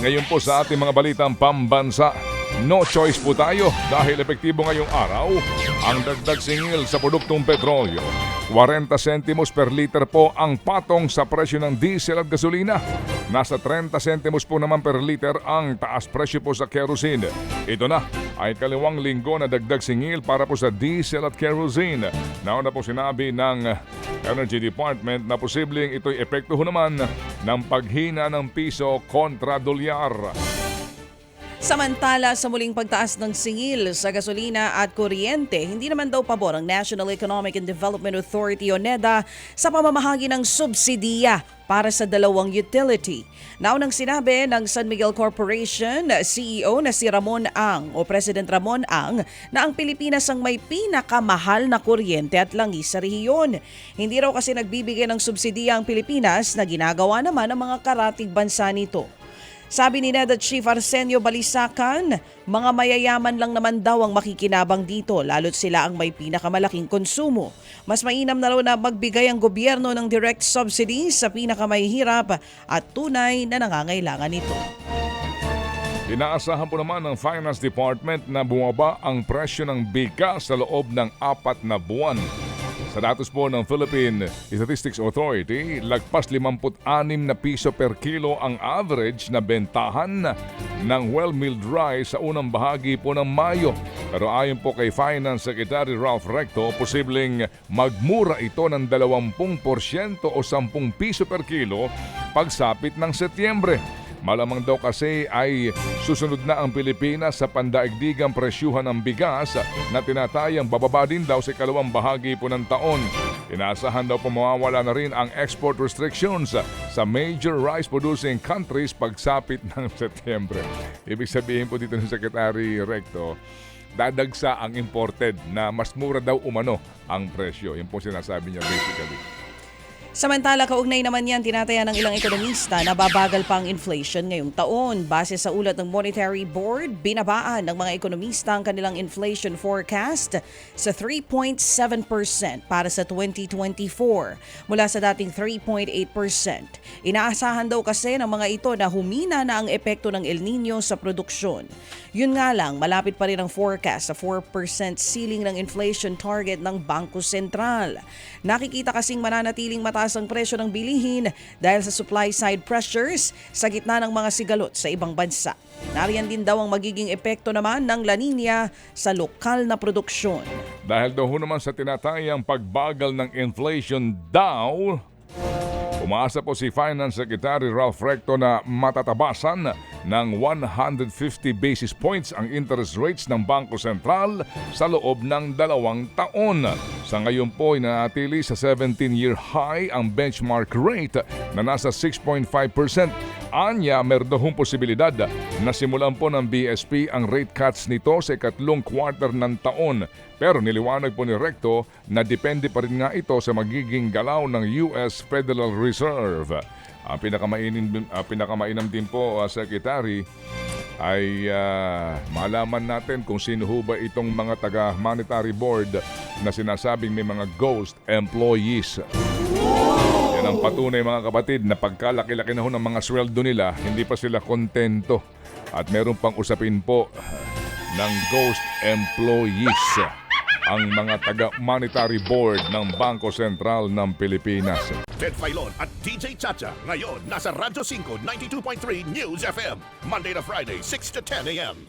Ngayon po sa ating mga balitang pambansa, no choice po tayo dahil epektibo ngayong araw ang dagdag singil sa produktong petrolyo. 40 sentimos per liter po ang patong sa presyo ng diesel at gasolina. Nasa 30 sentimos po naman per liter ang taas presyo po sa kerosene. Ito na ay kaliwang linggo na dagdag singil para po sa diesel at kerosene. Nauna po sinabi ng Energy Department na posibleng ito'y epekto ho naman ng paghina ng piso kontra dolyar. Samantala sa muling pagtaas ng singil sa gasolina at kuryente, hindi naman daw pabor ang National Economic and Development Authority o NEDA sa pamamahagi ng subsidiya para sa dalawang utility. Naunang sinabi ng San Miguel Corporation CEO na si Ramon Ang o President Ramon Ang na ang Pilipinas ang may pinakamahal na kuryente at langis sa rehiyon. Hindi raw kasi nagbibigay ng subsidiya ang Pilipinas na ginagawa naman ng mga karatig bansa nito. Sabi ni NEDA Chief Arsenio Balisacan, mga mayayaman lang naman daw ang makikinabang dito lalo't sila ang may pinakamalaking konsumo. Mas mainam na raw na magbigay ang gobyerno ng direct subsidies sa pinakamahihirap at tunay na nangangailangan nito. Inaasahan po naman ng Finance Department na bumaba ang presyo ng bigas sa loob ng apat na buwan. Sa datos po ng Philippine Statistics Authority, lagpas 56 na piso per kilo ang average na bentahan ng well-milled rice sa unang bahagi po ng Mayo. Pero ayon po kay Finance Secretary Ralph Recto, posibleng magmura ito ng 20% o 10 piso per kilo pagsapit ng Setyembre. Malamang daw kasi ay susunod na ang Pilipinas sa pandaigdigang presyuhan ng bigas na tinatayang bababa din daw sa ikalawang bahagi po ng taon. Inaasahan daw po mawawala na rin ang export restrictions sa major rice producing countries pagsapit ng Setyembre. Ibig sabihin po dito ng Secretary Recto, dadagsa ang imported na mas mura daw umano ang presyo. Yun po sinasabi niya basically. Samantala, kaugnay naman yan, tinataya ng ilang ekonomista na babagal pa ang inflation ngayong taon. Base sa ulat ng Monetary Board, binabaan ng mga ekonomista ang kanilang inflation forecast sa 3.7% para sa 2024 mula sa dating 3.8%. Inaasahan daw kasi ng mga ito na humina na ang epekto ng El Nino sa produksyon. Yun nga lang, malapit pa rin ang forecast sa 4% ceiling ng inflation target ng Bangko Sentral. Nakikita kasing mananatiling mataas ang presyo ng bilihin dahil sa supply side pressures sa gitna ng mga sigalot sa ibang bansa. Nariyan din daw ang magiging epekto naman ng La Nina sa lokal na produksyon. Dahil daw naman sa tinatayang pagbagal ng inflation daw, Umaasa po si Finance Secretary Ralph Recto na matatabasan ng 150 basis points ang interest rates ng Bangko Sentral sa loob ng dalawang taon. Sa ngayon po ay nanatili sa 17-year high ang benchmark rate na nasa 6.5%. Anya, meron daw hong posibilidad na simulan po ng BSP ang rate cuts nito sa ikatlong quarter ng taon. Pero niliwanag po ni Recto na depende pa rin nga ito sa magiging galaw ng US Federal Reserve. Ang pinakamainam, uh, pinakamainam din po, uh, Secretary, ay ah, malaman natin kung sino ho ba itong mga taga-monetary board na sinasabing may mga ghost employees. Yan ang patunay mga kapatid na pagkalaki-laki na ho ng mga sweldo nila, hindi pa sila kontento. At meron pang usapin po ng ghost employees ang mga taga-monetary board ng Bangko Sentral ng Pilipinas. Ted Filon at DJ Chacha. Ngayon, nasa Radyo 5, 92.3 News FM. Monday to Friday, 6 to 10 a.m.